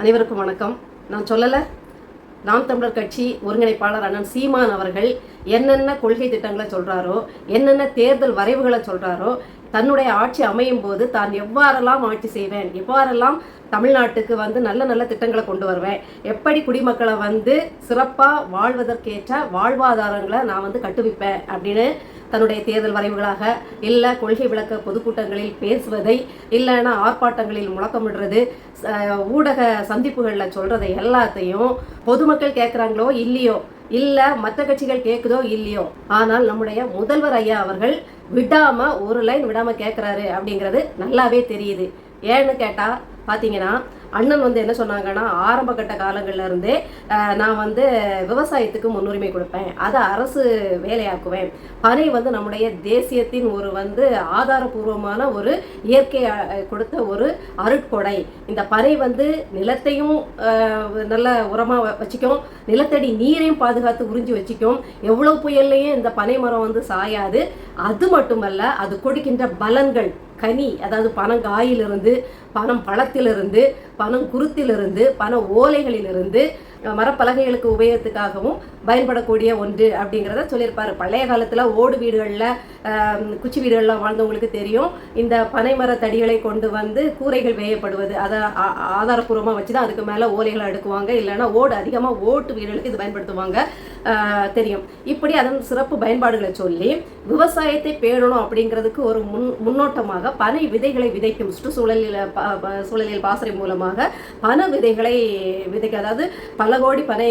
அனைவருக்கும் வணக்கம். நான் சொல்லலை நாம் தமிழர் கட்சி ஒருங்கிணைப்பாளர் அண்ணன் சீமான் அவர்கள் என்னென்ன கொள்கை திட்டங்களை சொல்றாரோ என்னென்ன தேர்தல் வரைவுகளை சொல்கிறாரோ தன்னுடைய ஆட்சி அமையும் போது தான் எவ்வாறெல்லாம் ஆட்சி செய்வேன் எவ்வாறெல்லாம் தமிழ்நாட்டுக்கு வந்து நல்ல நல்ல திட்டங்களை கொண்டு வருவேன் எப்படி குடிமக்களை வந்து சிறப்பாக வாழ்வதற்கேற்ற வாழ்வாதாரங்களை நான் வந்து கட்டுவிப்பேன் அப்படின்னு தன்னுடைய தேர்தல் வரைவுகளாக இல்லை கொள்கை விளக்க பொதுக்கூட்டங்களில் பேசுவதை இல்லைன்னா ஆர்ப்பாட்டங்களில் முழக்கமிடுறது ஊடக சந்திப்புகளில் சொல்கிறதை எல்லாத்தையும் பொதுமக்கள் கேட்குறாங்களோ இல்லையோ இல்லை மற்ற கட்சிகள் கேட்குதோ இல்லையோ? ஆனால் நம்முடைய முதல்வர் ஐயா அவர்கள் விடாம ஒரு லைன் விடாம கேட்குறாரு அப்படிங்கிறது நல்லாவே தெரியுது. ஏன்னு கேட்டா பார்த்தீங்கன்னா அண்ணன் வந்து என்ன சொன்னாங்கன்னா ஆரம்ப கட்ட காலங்கள்ல இருந்தே நான் வந்து விவசாயத்துக்கு முன்னுரிமை கொடுப்பேன். அதை அரசு வேலையாக்குவேன். பனை வந்து நம்முடைய தேசியத்தின் ஒரு வந்து ஆதாரபூர்வமான ஒரு இயற்கை கொடுத்த ஒரு அருட்கொடை. இந்த பனை வந்து நிலத்தையும் நல்ல உரமாக வச்சுக்கும். நிலத்தடி நீரையும் பாதுகாத்து உறிஞ்சி வச்சுக்கும். எவ்வளோ புயல்லையும் இந்த பனை மரம் வந்து சாயாது. அது மட்டுமல்ல அது கொடுக்கின்ற பலன்கள். கனி அதாவது பனங்காயிலிருந்து பனம் பழத்திலிருந்து பணம் குருத்திலிருந்து பண ஓலைகளிலிருந்து மரப்பலகைகளுக்கு உபயோகத்துக்காகவும் பயன்படக்கூடிய ஒன்று அப்படிங்கிறத சொல்லியிருப்பாரு. பழைய காலத்தில் ஓடு வீடுகளில் குச்சி வீடுகளில் வாழ்ந்தவங்களுக்கு தெரியும். இந்த பனைமர தடிகளை கொண்டு வந்து கூரைகள் வேயப்படுவது அதை ஆ- ஆதாரப்பூர்வமாக வச்சு தான் அதுக்கு மேலே ஓலைகளை அடுக்குவாங்க. இல்லைன்னா ஓடு அதிகமாக ஓட்டு வீடுகளுக்கு இது பயன்படுத்துவாங்க. தெரியும். இப்படி அதன் சிறப்பு பயன்பாடுகளை சொல்லி விவசாயத்தை பேணணும் அப்படிங்கிறதுக்கு ஒரு முன் முன்னோட்டமாக பனை விதைகளை விதைக்கும் சுற்றுச்சூழலில் ப- சூழலில் பாசறை மூலமாக பனை விதைகளை விதைக்க அதாவது பல கோடி பனை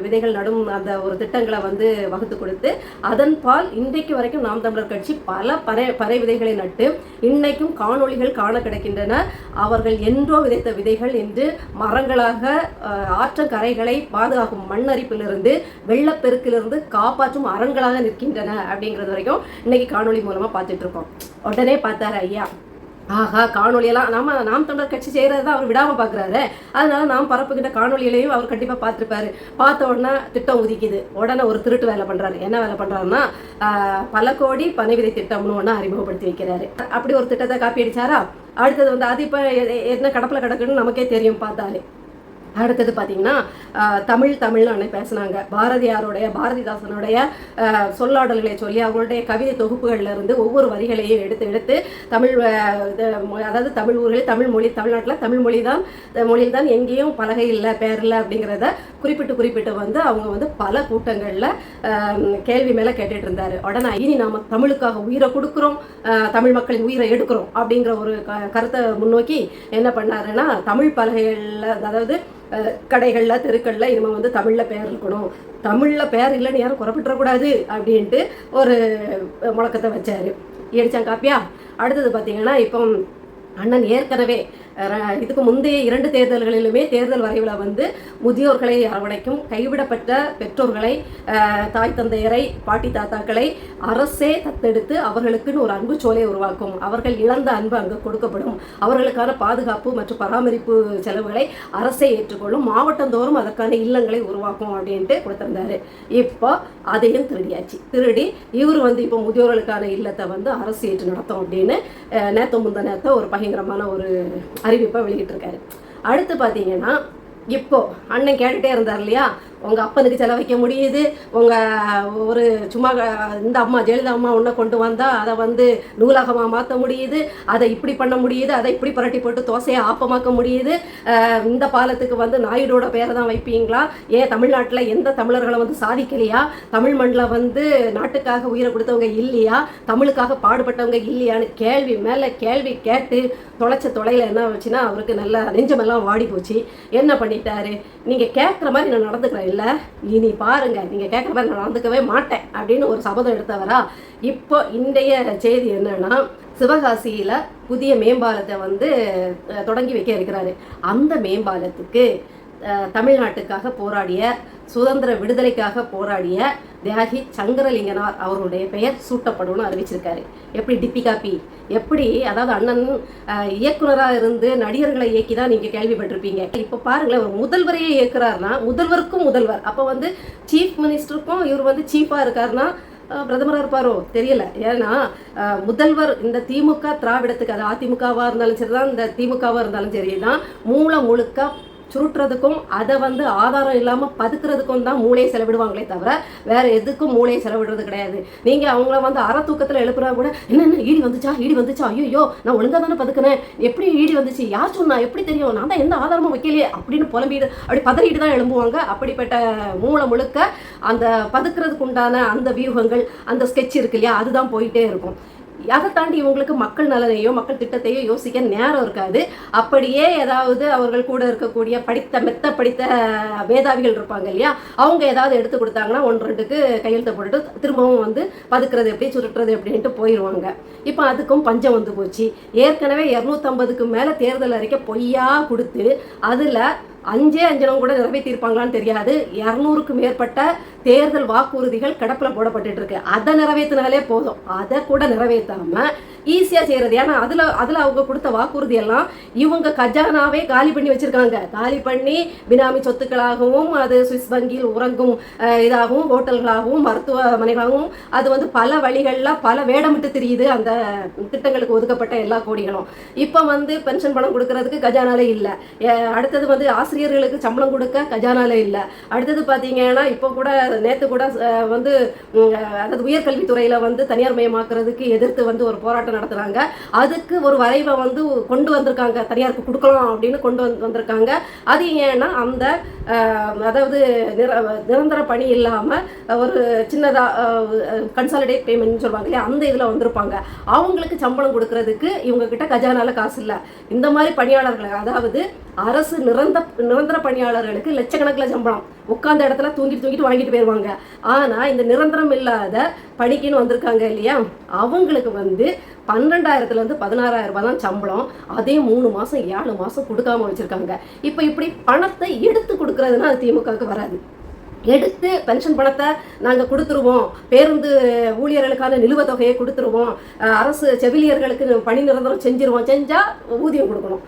விதைகள் நடும் அந்த ஒரு திட்டங்களை வந்து வகுத்து கொடுத்து அதன் பால் இன்றைக்கு வரைக்கும் நாம் தமிழர் கட்சி பல பனை பனை விதைகளை நட்டு இன்னைக்கும் காணொளிகள் காண கிடைக்கின்றன. அவர்கள் என்றோ விதைத்த விதைகள் இன்று மரங்களாக ஆற்றங்கரைகளை பாதுகாக்கும் மண்ணரிப்பிலிருந்து வெள்ளப்பெருக்கிலிருந்து காப்பாற்றும் அரண்களாக நிற்கின்றன அப்படிங்கிறது வரைக்கும் இன்னைக்கு காணொளி மூலமாக பார்த்துட்டு இருக்கோம் உடனே பார்த்தாரு ஐயா. ஆஹா காணொலியெல்லாம் நாம நாம் தமிழர் கட்சி செய்கிறது தான் அவர் விடாமல் பார்க்குறாரு. அதனால நாம் பரப்புகின்ற காணொலியிலையும் அவர் கண்டிப்பாக பார்த்துருப்பாரு. பார்த்த உடனே திட்டம் உதிக்குது உடனே ஒரு திருட்டு வேலை பண்ணுறாரு என்ன வேலை பண்ணுறாருன்னா பல கோடி பனைவிதை திட்டம்னு ஒன்று அறிமுகப்படுத்தி வைக்கிறாரு. அப்படி ஒரு திட்டத்தை காப்பி அடித்தாரா அடுத்தது வந்து அது இப்போ என்ன கடப்பில் கிடக்குன்னு நமக்கே தெரியும் பார்த்தாலே. அடுத்தது பார்த்தீங்கன்னா தமிழ் தமிழ்னு அன்னை பேசுனாங்க. பாரதியாருடைய பாரதிதாசனுடைய சொல்லாடல்களை சொல்லி அவங்களுடைய கவிதை தொகுப்புகள்ல இருந்து ஒவ்வொரு வரிகளையும் எடுத்து எடுத்து தமிழ் இது, அதாவது தமிழ் ஊர்களில் தமிழ் மொழி தமிழ்நாட்டில் தமிழ் மொழி தான் மொழியில் தான் எங்கேயும் பலகை இல்லை பேர் இல்லை அப்படிங்கிறத குறிப்பிட்டு குறிப்பிட்டு வந்து அவங்க வந்து பல கூட்டங்களில் கேள்வி மேலே கேட்டுட்டு இருந்தாரு. உடனே இனி நாம தமிழுக்காக உயிரை கொடுக்குறோம் தமிழ் மக்களின் உயிரை எடுக்கிறோம் அப்படிங்கிற ஒரு க- கருத்தை முன்னோக்கி என்ன பண்ணாருன்னா தமிழ் பலகைகளில் அதாவது கடைகளில் தெருக்களில் இனிமேல் வந்து தமிழில் பேர் இருக்கணும். தமிழில் பேர் இல்லைன்னு யாரும் குறப்பிட்டுறக்கூடாது அப்படின்ட்டு ஒரு முழக்கத்தை வச்சார். எடிச்சான் காப்பியா? அடுத்தது பார்த்தீங்கன்னா இப்போ அண்ணன் ஏற்கனவே இதுக்கு முந்தைய இரண்டு தேர்தல்களிலுமே தேர்தல் வரைவில் வந்து முதியோர்களை அரவணைக்கும் கைவிடப்பட்ட பெற்றோர்களை தாய் தந்தையரை பாட்டி தாத்தாக்களை அரசே தத்தெடுத்து அவர்களுக்குன்னு ஒரு அன்பு சோலையை உருவாக்கும். அவர்கள் இழந்த அன்பு அங்கு கொடுக்கப்படும். அவர்களுக்கான பாதுகாப்பு மற்றும் பராமரிப்பு செலவுகளை அரசே ஏற்றுக்கொள்ளும். மாவட்டந்தோறும் அதற்கான இல்லங்களை உருவாக்கும் அப்படின்ட்டு கொடுத்திருந்தாரு. இப்போ அதையும் திருடியாச்சு. திருடி இவர் வந்து இப்போ முதியோர்களுக்கான இல்லத்தை வந்து அரசு ஏற்று நடத்தும் அப்படின்னு நேத்த முந்த நேத்த ஒரு பயங்கரமான ஒரு அறிவிப்பை வெளியிட்டிருக்காரு. அடுத்து பார்த்தீங்கன்னா இப்போ அண்ணன் கேட்டுட்டே இருந்தார் இல்லையா? உங்கள் அப்பனுக்கு செலவைக்க முடியுது. உங்கள் ஒரு சும்மா இந்த அம்மா ஜெயலலிதா அம்மா உன்னை கொண்டு வந்தால் அதை வந்து நூலகமாக மாற்ற முடியுது. அதை இப்படி பண்ண முடியுது. அதை இப்படி புரட்டி போட்டு தோசையை ஆப்பமாக்க முடியுது. இந்த பாலத்துக்கு வந்து நாயுடோட பேரை தான் வைப்பீங்களா? ஏன் தமிழ்நாட்டில் எந்த தமிழர்களை வந்து சாதிக்கலையா? தமிழ் மண்ணில் வந்து நாட்டுக்காக உயிரை கொடுத்தவங்க இல்லையா? தமிழுக்காக பாடுபட்டவங்க இல்லையான்னு கேள்வி மேலே கேள்வி கேட்டு தொலைச்ச தொலையில் என்ன வச்சுன்னா அவருக்கு நல்லா நெஞ்சமெல்லாம் வாடி போச்சு. என்ன பண்ணிட்டாரு? நீங்கள் கேட்குற மாதிரி நான் நடந்துக்கிறேன். இல்லை இனி பாருங்க நீங்கள் கேட்குற மாதிரி நான் நடந்துக்கவே மாட்டேன் அப்படின்னு ஒரு சபதம் எடுத்தவரா? இப்போ இன்றைய செய்தி என்னன்னா சிவகாசியில் புதிய மேம்பாலத்தை வந்து தொடங்கி வைக்க இருக்கிறாரு. அந்த மேம்பாலத்துக்கு தமிழ்நாட்டுக்காக போராடிய சுதந்திர விடுதலைக்காக போராடிய தியாகி சங்கரலிங்கனார் அவருடைய பெயர் சூட்டப்படும்னு அறிவிச்சிருக்காரு. எப்படி டிப்பி பி? எப்படி அதாவது அண்ணன் இயக்குனராக இயக்குனரா இருந்து நடிகர்களை இயக்கி தான் நீங்க கேள்விப்பட்டிருப்பீங்க. இப்போ பாருங்களேன் ஒரு முதல்வரையே இயக்குறாருன்னா முதல்வருக்கும் முதல்வர். அப்போ வந்து சீஃப் மினிஸ்டருக்கும் இவர் வந்து சீஃபாக இருக்காருன்னா பிரதமராக இருப்பாரோ? தெரியல. ஏன்னா முதல்வர் இந்த திமுக திராவிடத்துக்கு அது அதிமுகவாக இருந்தாலும் சரிதான் இந்த திமுகவாக இருந்தாலும் சரி தான் மூளை முழுக்க சுருட்டுறதுக்கும் அதை வந்து ஆதாரம் இல்லாமல் பதுக்கிறதுக்கும் தான் மூளையை செலவிடுவாங்களே தவிர வேற எதுக்கும் மூளையை செலவிடுறது கிடையாது. நீங்கள் அவங்கள வந்து அற தூக்கத்தில் எழுப்புறா கூட என்ன என்ன ஈடி வந்துச்சா ஈடி வந்துச்சா? ஐயோ நான் ஒழுங்காக தானே பதுக்கினேன். எப்படி ஈடி வந்துச்சு? யார் சொன்னா? எப்படி தெரியும்? நான் தான் எந்த ஆதாரமும் வைக்கலையே அப்படின்னு புலம்பிட்டு அப்படி பதறிட்டு தான் எழும்புவாங்க. அப்படிப்பட்ட மூளை முழுக்க அந்த பதுக்கிறதுக்கு உண்டான அந்த வியூகங்கள் அந்த ஸ்கெட்ச் இருக்கு இல்லையா அதுதான் போயிட்டே இருக்கும். அதை தாண்டி இவங்களுக்கு மக்கள் நலனையோ மக்கள் திட்டத்தையோ யோசிக்க நேரம் இருக்காது. அப்படியே ஏதாவது அவர்கள் கூட இருக்கக்கூடிய படித்த மெத்த படித்த மேதாவிகள் இருப்பாங்க இல்லையா? அவங்க ஏதாவது எடுத்து கொடுத்தாங்கன்னா ஒன்று ரெண்டுக்கு கையெழுத்து போட்டுட்டு திரும்பவும் வந்து பதுக்கிறது எப்படி சுருட்டுறது எப்படின்ட்டு போயிடுவாங்க இப்போ அதுக்கும் பஞ்சம் வந்து போச்சு. ஏற்கனவே இரநூத்தம்பதுக்கு மேலே தேர்தல் அறிக்கை பொய்யா கொடுத்து அதில் அஞ்சே அஞ்சனம் கூட நிறைவேற்றியிருப்பாங்களான்னு தெரியாது. இரநூறுக்கு மேற்பட்ட தேர்தல் வாக்குறுதிகள் கிடப்பில் போடப்பட்டு இருக்கு. அதை நிறைவேற்றினாலே போதும். அதை கூட நிறைவேற்றாம ஈஸியாக செய்கிறது ஏன்னா அதில் அதில் அவங்க கொடுத்த வாக்குறுதி எல்லாம் இவங்க கஜானாவே காலி பண்ணி வச்சுருக்காங்க. காலி பண்ணி பினாமி சொத்துக்களாகவும் அது சுவிஸ் வங்கியில் உறங்கும் இதாகவும் ஹோட்டல்களாகவும் மருத்துவமனைகளாகவும் அது வந்து பல வழிகளில் பல வேடமிட்டு தெரியுது அந்த திட்டங்களுக்கு ஒதுக்கப்பட்ட எல்லா கோடிகளும். இப்போ வந்து பென்ஷன் பணம் கொடுக்கறதுக்கு கஜானாலே இல்லை. அடுத்தது வந்து ஆசிரியர்களுக்கு சம்பளம் கொடுக்க கஜானாலே இல்லை. அடுத்தது பார்த்தீங்கன்னா இப்போ கூட நேற்று கூட வந்து அதாவது உயர்கல்வித்துறையில் வந்து தனியார் மயமாக்குறதுக்கு எதிர்த்து வந்து ஒரு போராட்டம் நடத்துகிறாங்க அதுக்கு ஒரு வரைவை வந்து கொண்டு வந்திருக்காங்க. தனியாருக்கு கொடுக்கலாம் அப்படின்னு கொண்டு வந்து வந்திருக்காங்க. அது ஏன்னா அந்த அதாவது நிர நிரந்தர பணி இல்லாமல் ஒரு சின்னதாக கன்சாலிடேட் பேமெண்ட் சொல்லுவாங்க இல்லையா? அந்த இதில் வந்திருப்பாங்க. அவங்களுக்கு சம்பளம் கொடுக்கறதுக்கு இவங்கக்கிட்ட கஜானால காசு இல்லை. இந்த மாதிரி பணியாளர்கள் அதாவது அரசு நிரந்த நிரந்தர பணியாளர்களுக்கு லட்சக்கணக்கில் சம்பளம். உட்காந்த இடத்துல தூங்கிட்டு தூங்கிட்டு வாங்கிட்டு போயிடுவாங்க ஆனால் இந்த நிரந்தரம் இல்லாத பணிக்குன்னு வந்திருக்காங்க இல்லையா? அவங்களுக்கு வந்து பன்னெண்டாயிரத்துலேருந்து பதினாறாயிரம் ரூபாய் தான் சம்பளம். அதே மூணு மாதம் ஏழு மாதம் கொடுக்காம வச்சுருக்காங்க. இப்போ இப்படி பணத்தை எடுத்து கொடுக்கறதுன்னா அது திமுகவுக்கு வராது. எடுத்து பென்ஷன் பணத்தை நாங்கள் கொடுத்துருவோம். பேருந்து ஊழியர்களுக்கான நிலுவைத் தொகையை கொடுத்துருவோம் அரசு செவிலியர்களுக்கு பணி நிரந்தரம் செஞ்சிருவோம். செஞ்சால் ஊதியம் கொடுக்கணும்.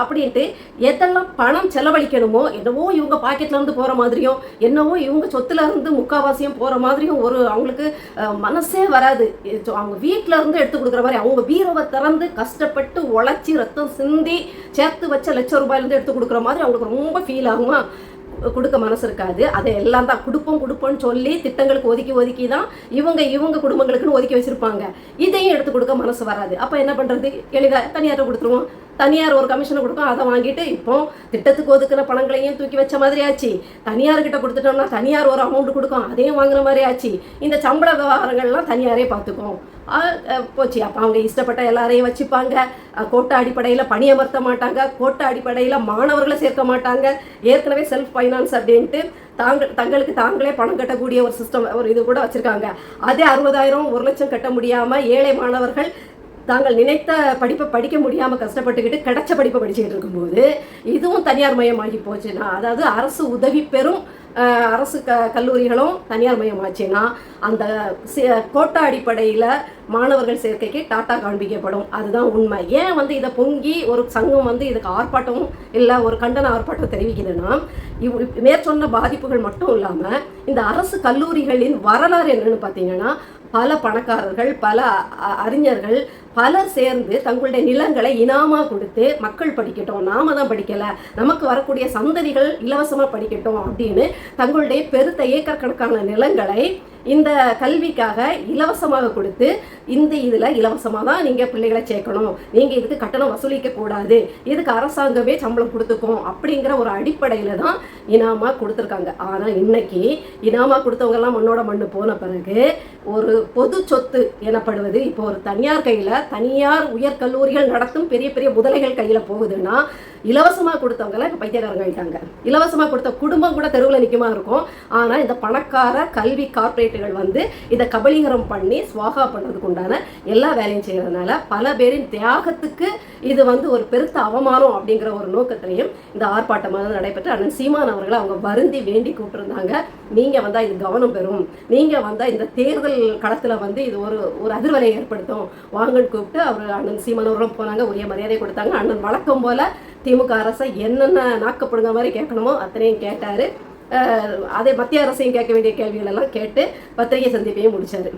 அப்படின்ட்டு எதெல்லாம் பணம் செலவழிக்கணுமோ என்னவோ இவங்க பாக்கெட்லேருந்து போகிற மாதிரியும் என்னவோ இவங்க சொத்துலேருந்து முக்காவாசியம் போகிற மாதிரியும் ஒரு அவங்களுக்கு மனசே வராது. அவங்க வீட்டில இருந்து எடுத்து கொடுக்குற மாதிரி அவங்க வீரவை திறந்து கஷ்டப்பட்டு உழைச்சி ரத்தம் சிந்தி சேர்த்து வச்ச லட்சம் ரூபாயிலேருந்து எடுத்து கொடுக்குற மாதிரி அவங்களுக்கு ரொம்ப ஃபீல் ஆகுமா? கொடுக்க மனசு இருக்காது. அதை எல்லாம் தான் கொடுப்போம் கொடுப்போம்னு சொல்லி திட்டங்களுக்கு ஒதுக்கி ஒதுக்கி தான் இவங்க இவங்க குடும்பங்களுக்குன்னு ஒதுக்கி வச்சிருப்பாங்க. இதையும் எடுத்து கொடுக்க மனசு வராது. அப்போ என்ன பண்ணுறது எளிதாக தனியார்ட்ட கொடுத்துருவோம். தனியார் ஒரு கமிஷனை கொடுக்கும் அதை வாங்கிட்டு இப்போ திட்டத்துக்கு ஒதுக்குன பணங்களையும் தூக்கி வச்ச மாதிரி ஆச்சு. தனியார்கிட்ட கொடுத்துட்டோம்னா தனியார் ஒரு அமௌண்ட் கொடுக்கும் அதையும் வாங்குற மாதிரி ஆச்சு. இந்த சம்பள விவகாரங்கள்லாம் தனியாரே பார்த்துக்கும் போச்சு. அப்போ அவங்க இஷ்டப்பட்ட எல்லாரையும் வச்சுப்பாங்க. கோட்டை அடிப்படையில் பணியமர்த்த மாட்டாங்க. கோட்டை அடிப்படையில் மாணவர்களை சேர்க்க மாட்டாங்க. ஏற்கனவே செல்ஃப் ஃபைனான்ஸ் அப்படின்ட்டு தாங்க தங்களுக்கு தாங்களே பணம் கட்டக்கூடிய ஒரு சிஸ்டம் ஒரு இது கூட வச்சுருக்காங்க. அதே அறுபதாயிரம் ஒரு லட்சம் கட்ட முடியாமல் ஏழை மாணவர்கள் தாங்கள் நினைத்த படிப்பை படிக்க முடியாமல் கஷ்டப்பட்டுக்கிட்டு கிடைச்ச படிப்பை படிச்சுக்கிட்டு இருக்கும்போது இதுவும் தனியார் மயமாகி போச்சுன்னா அதாவது அரசு உதவி பெறும் அரசு க கல்லூரிகளும் தனியார் மயமாச்சுன்னா அந்த கோட்டா அடிப்படையில் மாணவர்கள் சேர்க்கைக்கு டாட்டா காண்பிக்கப்படும். அதுதான் உண்மை. ஏன் வந்து இதை பொங்கி ஒரு சங்கம் வந்து இதுக்கு ஆர்ப்பாட்டம் இல்லை ஒரு கண்டன ஆர்ப்பாட்டம் தெரிவிக்கிறதுன்னா இவ் மேற்சொன்ன பாதிப்புகள் மட்டும் இல்லாமல் இந்த அரசு கல்லூரிகளின் வரலாறு என்னன்னு பார்த்தீங்கன்னா பல பணக்காரர்கள் பல அ- அறிஞர்கள் பலர் சேர்ந்து தங்களுடைய நிலங்களை இனாமா கொடுத்து மக்கள் படிக்கட்டும் நாம தான் படிக்கல நமக்கு வரக்கூடிய சந்ததிகள் இலவசமா படிக்கட்டும் அப்படின்னு தங்களுடைய பெருத்த ஏக்கர் கணக்கான நிலங்களை இந்த கல்விக்காக இலவசமாக கொடுத்து இந்த இதில் இலவசமாக தான் நீங்கள் பிள்ளைகளை சேர்க்கணும். நீங்கள் இதுக்கு கட்டணம் வசூலிக்க கூடாது. இதுக்கு அரசாங்கமே சம்பளம் கொடுத்துக்கும் அப்படிங்கிற ஒரு அடிப்படையில் தான் இனாமா கொடுத்துருக்காங்க. ஆனால் இன்னைக்கு இனாமா கொடுத்தவங்கெல்லாம் மண்ணோட மண்ணு போன பிறகு ஒரு பொது சொத்து எனப்படுவது இப்போ ஒரு தனியார் கையில் தனியார் உயர்கல்லூரிகள் நடத்தும் பெரிய பெரிய முதலைகள் கையில் போகுதுன்னா இலவசமாக கொடுத்தவங்கலாம் இப்போ பைத்தியக்காரங்க ஆகிட்டாங்க இலவசமாக கொடுத்த குடும்பம் கூட தெருவில் நிற்குமா இருக்கும். ஆனால் இந்த பணக்கார கல்வி கார்ப்பரேட்டுகள் வந்து இதை கபலீகரம் பண்ணி சுவாகா பண்ணுறதுக்கு உண்டான எல்லா வேலையும் செய்கிறதுனால பல பேரின் தியாகத்துக்கு இது வந்து ஒரு பெருத்த அவமானம் அப்படிங்கிற ஒரு நோக்கத்திலையும் இந்த ஆர்ப்பாட்டமாக நடைபெற்று அண்ணன் சீமான் அவர்களை அவங்க வருந்தி வேண்டி கூப்பிட்டுருந்தாங்க. நீங்கள் வந்தால் இது கவனம் பெறும். நீங்கள் வந்தால் இந்த தேர்தல் களத்தில் வந்து இது ஒரு ஒரு அதிர்வலை ஏற்படுத்தும். வாங்கன்னு கூப்பிட்டு அவர் அண்ணன் சீமான் போனாங்க உரிய மரியாதை கொடுத்தாங்க. அண்ணன் வழக்கம் போல திமுக அரசை என்னென்ன நாக்கப்படுங்க மாதிரி கேட்கணுமோ அத்தனையும் கேட்டார். அதே மத்திய அரசையும் கேட்க வேண்டிய கேள்விகள் எல்லாம் கேட்டு பத்திரிகை சந்திப்பையும் முடிச்சாரு.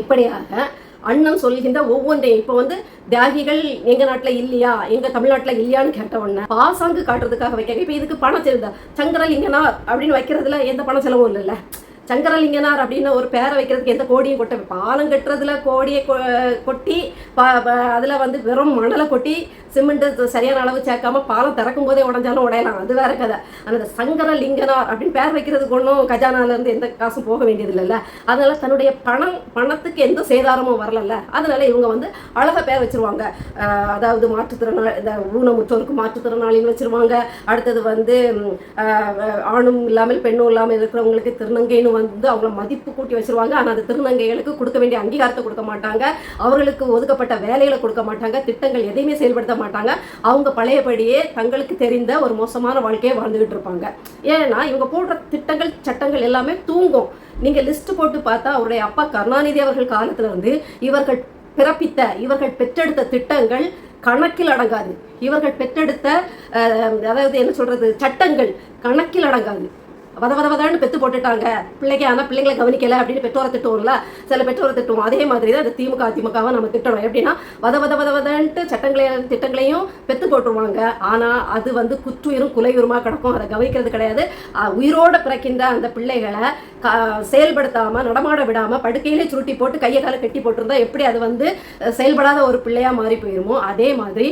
இப்படியாக அண்ணன் சொல்கின்ற ஒவ்வொன்றையும் இப்போ வந்து தியாகிகள் எங்க நாட்டுல இல்லையா எங்க தமிழ்நாட்டுல இல்லையான்னு கேட்ட உடனே பாசாங்கு காட்டுறதுக்காக வைக்க இப்போ இதுக்கு பணம் செலுத்த இங்கனா அப்படின்னு வைக்கிறதுல எந்த பண செலவும் இல்லைல்ல. சங்கரலிங்கனார் அப்படின்னு ஒரு பேரை வைக்கிறதுக்கு எந்த கோடியும் கொட்ட பாலம் கட்டுறதுல கோடியை கொ- கொட்டி ப- ப- வந்து வெறும் மணலை கொட்டி சிமெண்ட்டு சரியான அளவு சேர்க்காம பாலம் திறக்கும் போதே உடஞ்சாலும் உடையலாம். அது வேற கதை. அந்த சங்கரலிங்கனார் அப்படின்னு பேர் வைக்கிறதுக்கு ஒன்றும் கஜானாலேருந்து எந்த காசும் போக வேண்டியது இல்லைல்ல அதனால தன்னுடைய பணம் பணத்துக்கு எந்த சேதாரமும் வரலல்ல. அதனால இவங்க வந்து அழகாக பேர் வச்சிருவாங்க. அதாவது மாற்றுத்திறனாளி இந்த ஊனமுற்றோருக்கு மாற்றுத்திறனாளின்னு வச்சிருவாங்க. அடுத்தது வந்து ஆணும் இல்லாமல் பெண்ணும் இல்லாமல் இருக்கிறவங்களுக்கு திருநங்கைன்னு வந்து அவங்கள மதிப்பு கூட்டி வச்சிருவாங்க. ஆனால் அந்த திருநங்கைகளுக்கு கொடுக்க வேண்டிய அங்கீகாரத்தை கொடுக்க மாட்டாங்க. அவர்களுக்கு ஒதுக்கப்பட்ட வேலைகளை கொடுக்க மாட்டாங்க. திட்டங்கள் எதையுமே செயல்படுத்த மாட்டாங்க. அவங்க பழையபடியே தங்களுக்கு தெரிந்த ஒரு மோசமான வாழ்க்கையை வாழ்ந்துகிட்டு இருப்பாங்க. ஏன்னா இவங்க போடுற திட்டங்கள் சட்டங்கள் எல்லாமே தூங்கும். நீங்கள் லிஸ்ட் போட்டு பார்த்தா அவருடைய அப்பா கருணாநிதி அவர்கள் காலத்துல இருந்து இவர்கள் பிறப்பித்த இவர்கள் பெற்றெடுத்த திட்டங்கள் கணக்கில் அடங்காது. இவர்கள் பெற்றெடுத்த அதாவது என்ன சொல்றது? சட்டங்கள் கணக்கில் அடங்காது. வத வத வதன்னு பெத்து போட்டுட்டாங்க. பிள்ளைக்கு ஆனால் பிள்ளைங்களை கவனிக்கல அப்படின்னு பெற்றோரை திட்டுவோம்ல. சில பெற்றோரை திட்டுவோம். அதே மாதிரி தான் இந்த திமுக அதிமுகவை நம்ம திட்டணும். எப்படின்னா வத வத வத வதன்ட்டு சட்டங்களை திட்டங்களையும் பெத்து போட்டுருவாங்க. ஆனால் அது வந்து குற்றுயிரும் குலையுருமாக கிடக்கும். அதை கவனிக்கிறது கிடையாது. உயிரோடு உயிரோட பிறக்கின்ற அந்த பிள்ளைகளை க செயல்படுத்தாமல் நடமாட விடாமல் படுக்கையிலே சுருட்டி போட்டு கையை காலை கட்டி போட்டிருந்தா எப்படி அது வந்து செயல்படாத ஒரு பிள்ளையாக மாறி போயிருமோ அதே மாதிரி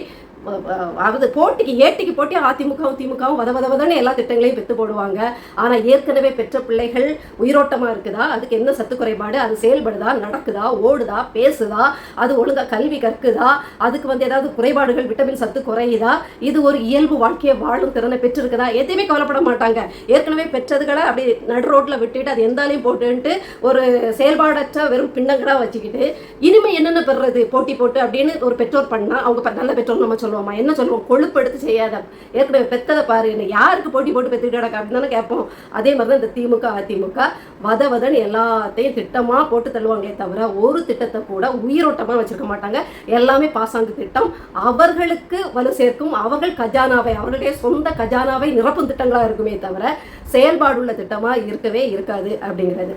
அது அதாவது போட்டிக்கு ஏட்டிக்கு போட்டி அதிமுகவும் திமுகவும் வத வதவதன்னு எல்லா திட்டங்களையும் பெற்று போடுவாங்க. ஆனால் ஏற்கனவே பெற்ற பிள்ளைகள் உயிரோட்டமாக இருக்குதா? அதுக்கு என்ன சத்து குறைபாடு? அது செயல்படுதா? நடக்குதா? ஓடுதா? பேசுதா? அது ஒழுங்காக கல்வி கற்குதா? அதுக்கு வந்து ஏதாவது குறைபாடுகள் விட்டமின் சத்து குறையுதா? இது ஒரு இயல்பு வாழ்க்கையை வாழும் திறனை பெற்றிருக்குதா? எதையுமே கவலைப்பட மாட்டாங்க. ஏற்கனவே பெற்றதுகளை அப்படி நடு ரோட்டில் விட்டுட்டு அது எந்தாலையும் போட்டுன்ட்டு ஒரு செயல்பாடற்ற வெறும் பின்னங்களாக வச்சுக்கிட்டு இனிமேல் என்னென்ன பெறுறது? போட்டி போட்டு அப்படின்னு ஒரு பெற்றோர் பண்ணால் அவங்க நல்ல பெற்றோர் நம்ம சொல்லுவோம். என்ன சொல்லுவோம்? கொழுப்பு எடுத்து செய்யாத ஏற்கனவே பெத்ததை பாரு. என்ன யாருக்கு போட்டி போட்டு பெற்றுக்கிட்டு கிடக்க? அப்படின்னு தானே கேட்போம். அதே மாதிரி தான் இந்த திமுக அதிமுக வத வதன்னு எல்லாத்தையும் திட்டமாக போட்டு தள்ளுவாங்களே தவிர ஒரு திட்டத்தை கூட உயிரோட்டமாக வச்சிருக்க மாட்டாங்க. எல்லாமே பாசாங்கு திட்டம். அவர்களுக்கு வலு சேர்க்கும். அவர்கள் கஜானாவை அவர்களுடைய சொந்த கஜானாவை நிரப்பும் திட்டங்களாக இருக்குமே தவிர செயல்பாடுள்ள திட்டமாக இருக்கவே இருக்காது அப்படிங்கிறது.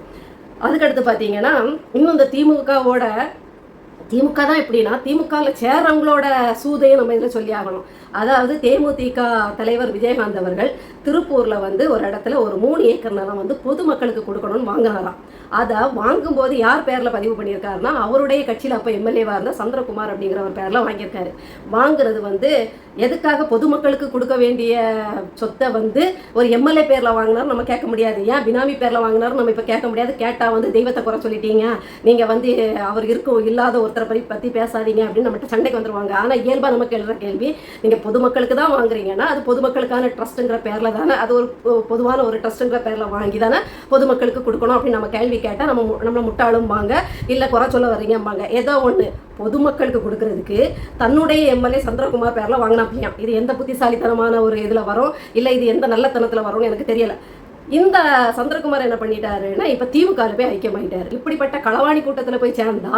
அதுக்கடுத்து பார்த்தீங்கன்னா இன்னும் இந்த திமுகவோட திமுக தான் எப்படின்னா திமுகவில் சேர்றவங்களோட சூதையும் நம்ம இதில் சொல்லி ஆகணும். அதாவது தேமுதிக தலைவர் விஜயகாந்த் அவர்கள் திருப்பூரில் வந்து ஒரு இடத்துல ஒரு மூணு ஏக்கர் நிலம் வந்து பொதுமக்களுக்கு கொடுக்கணும்னு வாங்கினாராம். அதை வாங்கும்போது யார் பேரில் பதிவு பண்ணியிருக்காருன்னா அவருடைய கட்சியில் அப்போ எம்எல்ஏவாக இருந்த சந்திரகுமார் அப்படிங்கிற ஒரு பேரில் வாங்கியிருக்காரு. வாங்குறது வந்து எதுக்காக பொதுமக்களுக்கு கொடுக்க வேண்டிய சொத்தை வந்து ஒரு எம்எல்ஏ பேரில் வாங்கினார் நம்ம கேட்க முடியாது. ஏன் பினாமி பேரில் வாங்கினார் நம்ம இப்போ கேட்க முடியாது. கேட்டால் வந்து தெய்வத்தை குறை சொல்லிட்டீங்க. நீங்கள் வந்து அவர் இருக்கும் இல்லாத ஒருத்தர் பற்றி பற்றி பேசாதீங்க அப்படின்னு நம்மகிட்ட சண்டைக்கு வந்துருவாங்க. ஆனால் இயல்பாக நமக்கு எழுற கேள்வி நீங்கள் பொதுமக்களுக்கு தான் வாங்குறீங்கன்னா அது பொதுமக்களுக்கான ட்ரஸ்ட்டுங்கிற பேரில் தானே அது ஒரு பொ- பொதுவான ஒரு ட்ரஸ்ட்டுங்கிற பேரில் வாங்கி தானே பொதுமக்களுக்கு கொடுக்கணும் அப்படின்னு நம்ம கேள்வி கேட்டால் நம்ம மு- நம்மளை முட்டாளும்பாங்க. இல்லை குறை சொல்ல வரீங்கம்பாங்க ஏதோ ஒன்று பொதுமக்களுக்கு கொடுக்கறதுக்கு தன்னுடைய எம்எல்ஏ சந்திரகுமார் பேரில் வாங்கினா பையன் இது எந்த புத்திசாலித்தனமான ஒரு இதில் வரும்? இல்லை இது எந்த நல்லத்தனத்தில் வரும்னு எனக்கு தெரியல. இந்த சந்திரகுமார் என்ன பண்ணிட்டாருன்னா இப்போ திமுகவில் போய் ஐக்கியமாயிட்டார். இப்படிப்பட்ட களவாணி கூட்டத்தில் போய் சேர்ந்தா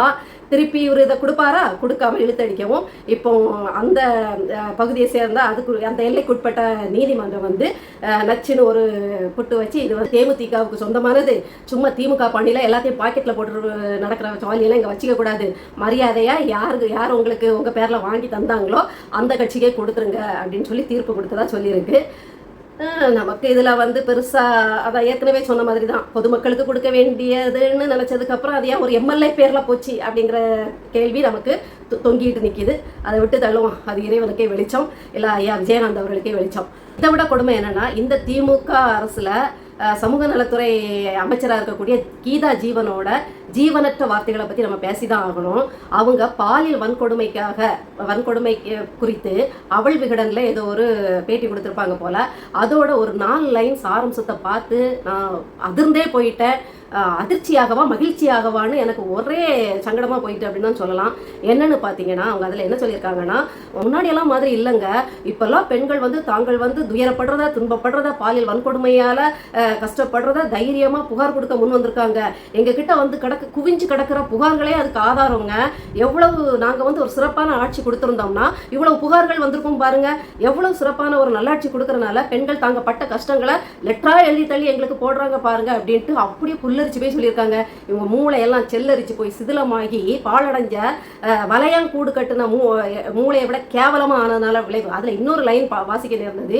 திருப்பி இவர் இதை கொடுப்பாரா? கொடுக்காம இழுத்தடிக்கவும் இப்போ அந்த பகுதியை சேர்ந்த அதுக்கு அந்த எல்லைக்குட்பட்ட நீதிமன்றம் வந்து நச்சுன்னு ஒரு புட்டு வச்சு இது வந்து தேமுதிகவுக்கு சொந்தமானது. சும்மா திமுக பணியில் எல்லாத்தையும் பாக்கெட்டில் போட்டு நடக்கிற சாலியெல்லாம் இங்கே வச்சுக்க கூடாது. மரியாதையாக யாருக்கு யார் உங்களுக்கு உங்கள் பேரில் வாங்கி தந்தாங்களோ அந்த கட்சிக்கே கொடுத்துருங்க அப்படின்னு சொல்லி தீர்ப்பு கொடுத்ததா சொல்லியிருக்கு. நமக்கு இதில் வந்து பெருசாக அதான் ஏற்கனவே சொன்ன மாதிரி தான் பொதுமக்களுக்கு கொடுக்க வேண்டியதுன்னு நினச்சதுக்கப்புறம் அது ஏன் ஒரு எம்எல்ஏ பேரில் போச்சு அப்படிங்கிற கேள்வி நமக்கு தொ- தொங்கிட்டு நிற்கிது அதை விட்டு தள்ளுவோம். அது இறைவனுக்கே வெளிச்சம். இல்லை ஐயா விஜயகாந்த் அவர்களுக்கே வெளிச்சம். இதை விட கொடுமை என்னென்னா இந்த திமுக அரசில் சமூக நலத்துறை அமைச்சராக இருக்கக்கூடிய கீதா ஜீவனோட ஜீவனற்ற வார்த்தைகளை பற்றி நம்ம பேசி தான் ஆகணும். அவங்க பாலியல் வன்கொடுமைக்காக வன்கொடுமை குறித்து அவள் விகடனில் ஏதோ ஒரு பேட்டி கொடுத்துருப்பாங்க போல. அதோட ஒரு நாலு லைன் சாரம்சத்தை பார்த்து நான் அதிர்ந்தே போயிட்டேன். அதிர்ச்சியாகவா மகிழ்ச்சியாகவான்னு எனக்கு ஒரே சங்கடமாக போயிட்டு அப்படின்னு தான் சொல்லலாம். என்னன்னு பார்த்தீங்கன்னா அவங்க அதில் என்ன சொல்லியிருக்காங்கன்னா முன்னாடியெல்லாம் மாதிரி இல்லைங்க. இப்போல்லாம் பெண்கள் வந்து தாங்கள் வந்து துயரப்படுறதா துன்பப்படுறதா பாலியல் வன்கொடுமையால் கஷ்டப்படுறதா தைரியமாக புகார் கொடுக்க முன் வந்திருக்காங்க. எங்ககிட்ட வந்து கிடக்கு குவிஞ்சு கிடக்கிற புகார்களே அதுக்கு ஆதாரங்க. எவ்வளவு நாங்கள் வந்து ஒரு சிறப்பான ஆட்சி கொடுத்துருந்தோம்னா இவ்வளவு புகார்கள் வந்திருக்கும் பாருங்க. எவ்வளவு சிறப்பான ஒரு நல்லாட்சி கொடுக்கறனால பெண்கள் தாங்க பட்ட கஷ்டங்களை லெட்டரா எழுதி தள்ளி எங்களுக்கு போடுறாங்க பாருங்க அப்படின்ட்டு அப்படியே புல்லரிச்சு போய் சொல்லியிருக்காங்க. இவங்க மூளையெல்லாம் செல்லரிச்சு போய் சிதிலமாகி பாழடைஞ்ச அஹ், வளையாங்கூடு கட்டின மூ மூளையை விட கேவலமாக ஆனதுனால விளைவு. அதில் இன்னொரு லைன் பா வாசிக்க நேர்ந்தது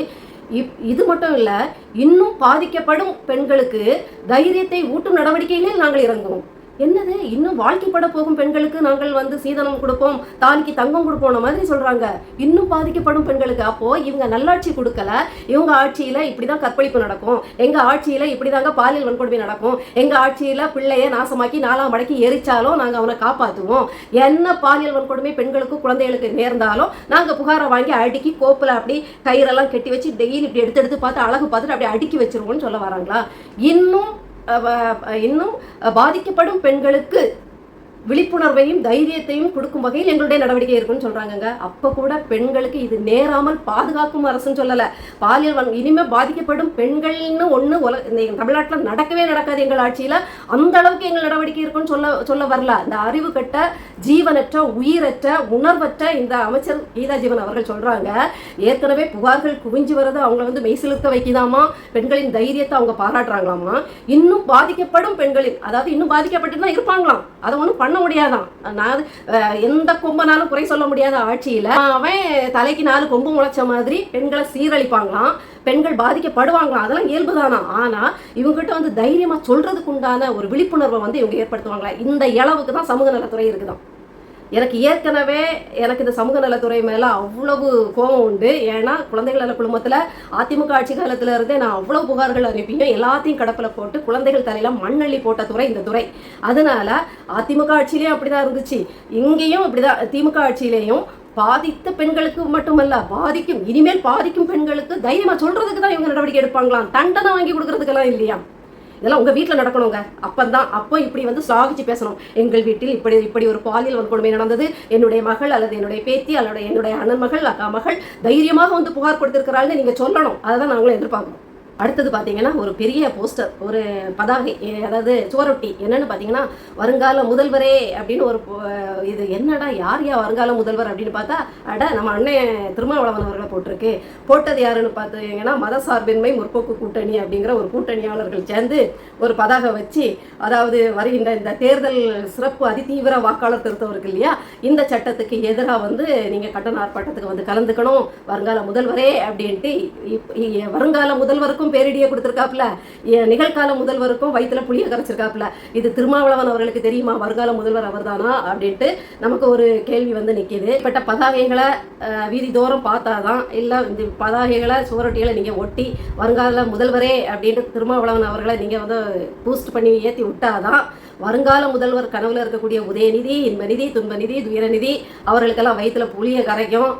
இப் இது மட்டும் இல்லை இன்னும் பாதிக்கப்படும் பெண்களுக்கு தைரியத்தை ஊட்டும் நடவடிக்கைகளில் நாங்கள் இறங்குவோம். என்னது? இன்னும் வாழ்க்கைப்பட போகும் பெண்களுக்கு நாங்கள் வந்து சீதனம் கொடுப்போம் தாலிக்கு தங்கம் கொடுப்போம் மாதிரி சொல்றாங்க. இன்னும் பாதிக்கப்படும் பெண்களுக்கு. அப்போ இவங்க நல்லாட்சி கொடுக்கல. இவங்க ஆட்சியில இப்படிதான் கற்பழிப்பு நடக்கும். எங்க ஆட்சியில இப்படிதாங்க பாலியல் வன்கொடுமை நடக்கும். எங்க ஆட்சியில பிள்ளைய நாசமாக்கி நாலாம் மடக்கி எரிச்சாலும் நாங்க அவனை காப்பாத்துவோம். என்ன பாலியல் வன்கொடுமை பெண்களுக்கும் குழந்தைகளுக்கு நேர்ந்தாலும் நாங்க புகாரை வாங்கி அடுக்கி கோப்புல அப்படி கயிறெல்லாம் கட்டி வச்சு டெய்லி இப்படி எடுத்து எடுத்து பார்த்து அழகு பார்த்துட்டு அப்படியே அடுக்கி வச்சிருவோம்னு சொல்ல வராங்களா? இன்னும் இன்னும் பாதிக்கப்படும் பெண்களுக்கு விழிப்புணர்வையும் தைரியத்தையும் கொடுக்கும் வகையில் எங்களுடைய நடவடிக்கை இருக்குன்னு சொல்கிறாங்கங்க அப்போ கூட பெண்களுக்கு இது நேராமல் பாதுகாக்கும் அரசுன்னு சொல்லலை. பாலியல் வன் இனிமேல் பாதிக்கப்படும் பெண்கள்னு ஒன்று உல இந்த தமிழ்நாட்டில் நடக்கவே நடக்காது எங்கள் ஆட்சியில். அந்த அளவுக்கு எங்கள் நடவடிக்கை இருக்குன்னு சொல்ல சொல்ல வரல. இந்த அறிவு கட்ட ஜீவனற்ற உயிரற்ற உணர்வற்ற இந்த அமைச்சர் கீதா ஜீவன் அவர்கள் சொல்கிறாங்க ஏற்கனவே புகார்கள் குவிஞ்சு வர்றது அவங்கள வந்து மெய்சிலுக்க வைக்குதாமா? பெண்களின் தைரியத்தை அவங்க பாராட்டுறாங்களாமா? இன்னும் பாதிக்கப்படும் பெண்களின் அதாவது இன்னும் பாதிக்கப்பட்டு தான் இருப்பாங்களாம். அதை ஒன்றும் பண்ண முடியாதான். நான் எந்த கொம்பனாலும் குறை சொல்ல முடியாத ஆட்சியில அவன் தலைக்கு நாலு கொம்பு முளைச்ச மாதிரி பெண்களை சீரழிப்பாங்களாம் பெண்கள் பாதிக்கப்படுவாங்களாம் அதெல்லாம் இயல்புதானா? ஆனா இவங்ககிட்ட வந்து தைரியமா சொல்றதுக்கு உண்டான ஒரு விழிப்புணர்வை வந்து இவங்க ஏற்படுத்துவாங்களா? இந்த இளவுக்கு தான் சமூக நலத்துறை இருக்குதான். எனக்கு ஏற்கனவே எனக்கு இந்த சமூக நலத்துறை மேலே அவ்வளவு கோபம் உண்டு. ஏன்னா குழந்தைகள் நல குழுமத்தில் அதிமுக ஆட்சி காலத்துல இருந்தே நான் அவ்வளோ புகார்கள் அனுப்பியும் எல்லாத்தையும் கடப்பில் போட்டு குழந்தைகள் தலையில மண்ணள்ளி போட்ட துறை இந்த துறை. அதனால அதிமுக ஆட்சியிலையும் அப்படிதான் இருந்துச்சு. இங்கேயும் அப்படிதான் திமுக ஆட்சியிலையும் பாதித்த பெண்களுக்கு மட்டுமல்ல பாதிக்கும் இனிமேல் பாதிக்கும் பெண்களுக்கு தைரியமா சொல்றதுக்கு தான் இவங்க நடவடிக்கை எடுப்பாங்களாம். தண்டனை வாங்கி கொடுக்கறதுக்கெல்லாம் இல்லையா? இதெல்லாம் உங்க வீட்டில் நடக்கணுங்க. அப்பந்தான் அப்போ இப்படி வந்து சாகிச்சு பேசணும். எங்கள் வீட்டில் இப்படி இப்படி ஒரு பாலியல் வன்கொடுமை நடந்தது. என்னுடைய மகள் அல்லது என்னுடைய பேத்தி அல்லது என்னுடைய அண்ணன் மகள் அக்கா மகள் தைரியமாக வந்து புகார் கொடுத்துருக்கிறாள்னு நீங்க சொல்லணும். அதை தான் நாங்களும் எதிர்பார்க்கணும். அடுத்தது பார்த்தீங்கன்னா ஒரு பெரிய போஸ்டர் ஒரு பதாகை அதாவது சுவரொட்டி. என்னன்னு பார்த்தீங்கன்னா வருங்கால முதல்வரே அப்படின்னு ஒரு இது என்னடா யார் யா வருங்கால முதல்வர் அப்படின்னு பார்த்தா அட நம்ம அண்ணன் திருமாவளவன் அவர்களை போட்டிருக்கு. போட்டது யாருன்னு பார்த்தீங்கன்னா மதசார்பின்மை முற்போக்கு கூட்டணி அப்படிங்கிற ஒரு கூட்டணியாளர்கள் சேர்ந்து ஒரு பதாகை வச்சு அதாவது வருகின்ற இந்த தேர்தல் சிறப்பு அதிதீவிர வாக்காளர் திருத்தம் இருக்கு இல்லையா இந்த சட்டத்துக்கு எதிராக வந்து நீங்கள் கட்டண ஆர்ப்பாட்டத்துக்கு வந்து கலந்துக்கணும். வருங்கால முதல்வரே அப்படின்ட்டு இப்- இ- வருங்கால முதல்வருக்கும் பேரிடியை கொடுத்துருக்காப்புல. நிகழ்கால முதல்வருக்கும் வயிற்றுல புளிய கரைச்சிருக்காப்புல. இது திருமாவளவன் அவர்களுக்கு தெரியுமா? வருங்கால முதல்வர் அவர்தானா? அப்படின்ட்டு நமக்கு ஒரு கேள்வி வந்து நிற்கிது இப்பட்ட பதாகைகளை வீதி தோறும் பார்த்தாதான் இல்லை இந்த பதாகைகளை சுவரொட்டிகளை நீங்கள் ஒட்டி வருங்கால முதல்வரே அப்படின்ட்டு திருமாவளவன் அவர்களை நீங்கள் வந்து பூஸ்ட் பண்ணி ஏற்றி விட்டாதான் வருங்கால முதல்வர் கனவில் இருக்கக்கூடிய உதயநிதி இன்பநிதி துன்பநிதி துயரநிதி அவர்களுக்கெல்லாம் வயிற்றுல புளிய கரைக்கும்.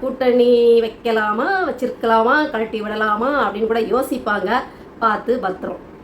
கூட்டணி வைக்கலாமா வச்சிருக்கலாமா கழட்டி விடலாமா அப்படின்னு கூட யோசிப்பாங்க. பார்த்து பத்திரம்.